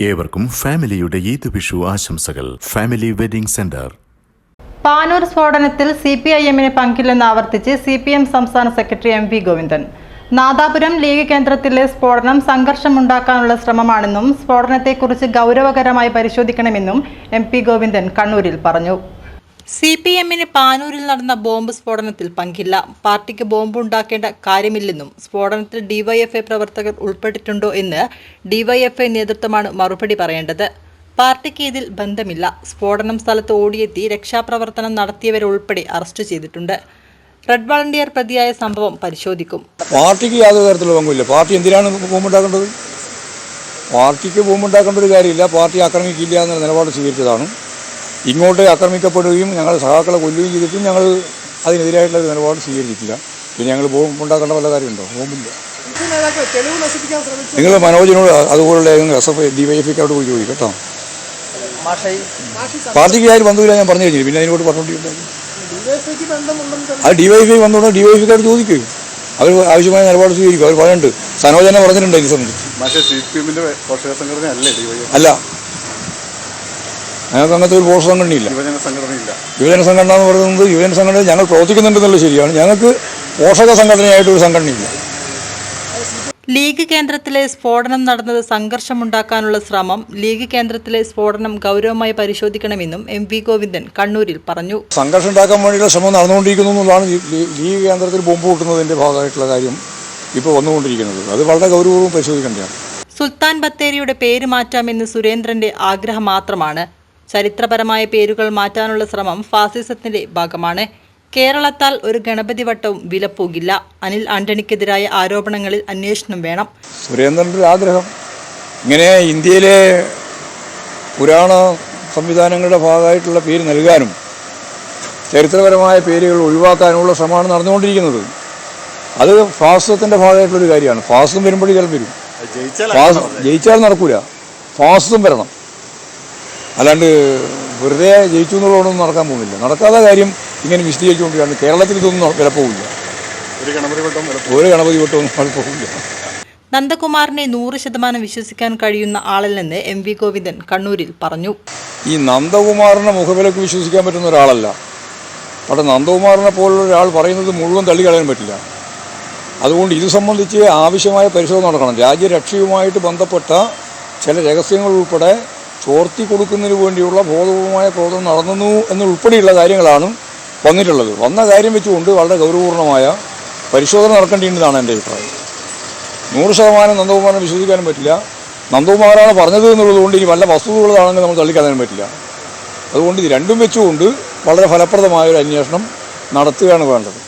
ഏവർക്കും ഫാമിലിയുടെ ഈദ് വിഷു ആശംസകൾ. Family wedding centre. പാനൂർ സ്ഫോടനത്തിൽ സി പി ഐ എമ്മിന് പങ്കില്ലെന്ന് ആവർത്തിച്ച് സി പി എം സംസ്ഥാന secretary M V Govindan. Nadapuram league കേന്ദ്രത്തിലെ സ്ഫോടനം സംഘർഷമുണ്ടാക്കാനുള്ള ശ്രമമാണെന്നും സ്ഫോടനത്തെക്കുറിച്ച് ഗൗരവകരമായി പരിശോധിക്കണമെന്നും എം പി ഗോവിന്ദൻ കണ്ണൂരിൽ പറഞ്ഞു. സി പി എമ്മിന് പാനൂരിൽ നടന്ന ബോംബ് സ്ഫോടനത്തിൽ പങ്കില്ല. പാർട്ടിക്ക് ബോംബ് ഉണ്ടാക്കേണ്ട കാര്യമില്ലെന്നും സ്ഫോടനത്തിൽ ഡിവൈഎഫ്ഐ പ്രവർത്തകർ ഉൾപ്പെട്ടിട്ടുണ്ടോ എന്ന് ഡിവൈഎഫ്ഐ നേതൃത്വമാണ് മറുപടി പറയേണ്ടത്. പാർട്ടിക്ക് ഇതിൽ ബന്ധമില്ല. സ്ഫോടനം സ്ഥലത്ത് ഓടിയെത്തി രക്ഷാപ്രവർത്തനം നടത്തിയവരുൾപ്പെടെ അറസ്റ്റ് ചെയ്തിട്ടുണ്ട്. റെഡ് വളണ്ടിയർ പ്രതിയായ സംഭവം പരിശോധിക്കും. പാർട്ടിക്ക് യാതൊരു തരത്തിലുള്ള പങ്കുമില്ല. പാർട്ടി എന്തിനാണ് ബോംബുണ്ടാക്കേണ്ടത്? പാർട്ടിക്ക് ബോംബുണ്ടാക്കേണ്ട ഒരു കാര്യമില്ല. പാർട്ടി ആക്രമിക്കില്ല എന്ന നിലപാട് സ്വീകരിച്ചതാണ്. ഇങ്ങോട്ട് ആക്രമിക്കപ്പെടുകയും ഞങ്ങൾ സഹാക്കളെ കൊല്ലുകയും ചെയ്തിട്ടും ഞങ്ങൾ അതിനെതിരായിട്ടുള്ള ഒരു നിലപാട് സ്വീകരിച്ചിട്ടില്ല പിന്നെ ഞങ്ങൾ ബോംബുണ്ടാക്കേണ്ട വല്ല കാര്യമുണ്ടോ? ബോംബില്ല. നിങ്ങൾ മനോജിനോട് അതുപോലുള്ള S F D Y F ഐക്കോട് പോയി ചോദിക്കും കേട്ടോ. പാർട്ടിക്ക് ആരും ബന്ധമില്ല ഞാൻ പറഞ്ഞു കഴിഞ്ഞു പിന്നെ അതിനോട് പറഞ്ഞുകൊണ്ടിരിക്കുന്നത് അത് ഡിവൈഎഫ്ഐ വന്നുകൊണ്ട് ഡി വൈ ചോദിക്കും. അവർ ആവശ്യമായ നിലപാട് സ്വീകരിക്കും. അവർ പറയുന്നുണ്ട്. സനോജ് തന്നെ പറഞ്ഞിട്ടുണ്ട് ഇത് സംബന്ധിച്ച്. അല്ല. ഞങ്ങൾക്ക് അങ്ങനത്തെ ഒരു പോഷ സംഘടനയില്ല യുവജന സംഘടന എന്ന് പറയുന്നത് യുവജന സംഘടന ഞങ്ങൾ പ്രവർത്തിക്കുന്നുണ്ടെന്നുള്ളത് ശരിയാണ്. ഞങ്ങൾക്ക് പോഷക സംഘടനയായിട്ടൊരു സംഘടനയില്ല. ലീഗ് കേന്ദ്രത്തിലെ സ്ഫോടനം നടന്നത് സംഘർഷമുണ്ടാക്കാനുള്ള ശ്രമം ലീഗ് കേന്ദ്രത്തിലെ സ്ഫോടനം ഗൗരവമായി പരിശോധിക്കണമെന്നും എം വി ഗോവിന്ദൻ കണ്ണൂരിൽ പറഞ്ഞു. സംഘർഷം ഉണ്ടാക്കാൻ വേണ്ടിയുള്ള ശ്രമം നടന്നുകൊണ്ടിരിക്കുന്നു എന്നുള്ളതാണ് ലീഗ് കേന്ദ്രത്തിൽ ബോംബ് പൊട്ടുന്നതിന്റെ ഭാഗമായിട്ടുള്ള കാര്യം ഇപ്പോൾ വന്നുകൊണ്ടിരിക്കുന്നത്. അത് വളരെ ഗൗരവവും പരിശോധിക്കേണ്ടതാണ്. സുൽത്താൻ ബത്തേരിയുടെ പേര് മാറ്റാമെന്ന് സുരേന്ദ്രന്റെ ആഗ്രഹം മാത്രമാണ്. ചരിത്രപരമായ പേരുകൾ മാറ്റാനുള്ള ശ്രമം ഫാസിസത്തിന്റെ ഭാഗമാണ്. കേരളത്താൽ ഒരു ഗണപതി വട്ടവും വിലപ്പോകില്ല. അനിൽ ആന്റണിക്കെതിരായ ആരോപണങ്ങളിൽ അന്വേഷണം വേണം. സുരേന്ദ്രന്റെ ആഗ്രഹം. ഇങ്ങനെ ഇന്ത്യയിലെ പുരാണ സംവിധാനങ്ങളുടെ ഭാഗമായിട്ടുള്ള പേര് നൽകാനും ചരിത്രപരമായ പേരുകൾ ഒഴിവാക്കാനുമുള്ള ശ്രമമാണ് നടന്നുകൊണ്ടിരിക്കുന്നത്. അത് ഭാഗമായിട്ടുള്ള ഒരു കാര്യമാണ്. ഫാസിസം വരുമ്പോഴേക്കും ചിലപ്പോൾ വരും. ജയിച്ചാൽ നടക്കൂല. ഫാസിസം വരണം. അല്ലാണ്ട് വെറുതെ ജയിച്ചു എന്നുള്ളതൊന്നും നടക്കാൻ പോകുന്നില്ല. നടക്കാത്ത കാര്യം ഇങ്ങനെ വിശദീകരിച്ചുകൊണ്ടിരിക്കുകയാണ്. കേരളത്തിൽ ഇതൊന്നും വിലപ്പോവില്ല ഒരു ഗണപതി വട്ടവും വിലപ്പോവില്ല നന്ദകുമാറിനെ നൂറ് ശതമാനം വിശ്വസിക്കാൻ കഴിയുന്ന ആളല്ലെന്ന് എം വി ഗോവിന്ദൻ കണ്ണൂരിൽ പറഞ്ഞു. ഈ നന്ദകുമാറിനെ മുഖവിലക്ക് വിശ്വസിക്കാൻ പറ്റുന്ന ഒരാളല്ല. പക്ഷേ നന്ദകുമാറിനെ പോലുള്ള ഒരാൾ പറയുന്നത് മുഴുവൻ തള്ളിക്കളയാൻ പറ്റില്ല. അതുകൊണ്ട് ഇത് സംബന്ധിച്ച് ആവശ്യമായ പരിശോധന നടക്കണം. രാജ്യരക്ഷയുമായിട്ട് ബന്ധപ്പെട്ട ചില രഹസ്യങ്ങൾ ഉൾപ്പെടെ ചോർത്തി കൊടുക്കുന്നതിന് വേണ്ടിയുള്ള ബോധപൂർവമായ പ്രവർത്തനം നടന്നു എന്നുൾപ്പെടെയുള്ള കാര്യങ്ങളാണ് വന്നിട്ടുള്ളത്. വന്ന കാര്യം വെച്ചുകൊണ്ട് വളരെ ഗൗരവപൂർണമായ പരിശോധന നടക്കേണ്ടിയിട്ടാണ് എന്റെ അഭിപ്രായം. നൂറ് ശതമാനം നന്ദകുമാറിനെ വിശ്വസിക്കാനും പറ്റില്ല. നന്ദകുമാറാണ് പറഞ്ഞത് എന്നുള്ളതുകൊണ്ട് ഇനി വല്ല വസ്തുതകളാണെങ്കിൽ നമ്മൾ തള്ളിക്കളയാൻ പറ്റില്ല. അതുകൊണ്ട് ഇത് രണ്ടും വെച്ചുകൊണ്ട് വളരെ ഫലപ്രദമായ ഒരു അന്വേഷണം നടത്തുകയാണ് വേണ്ടത്.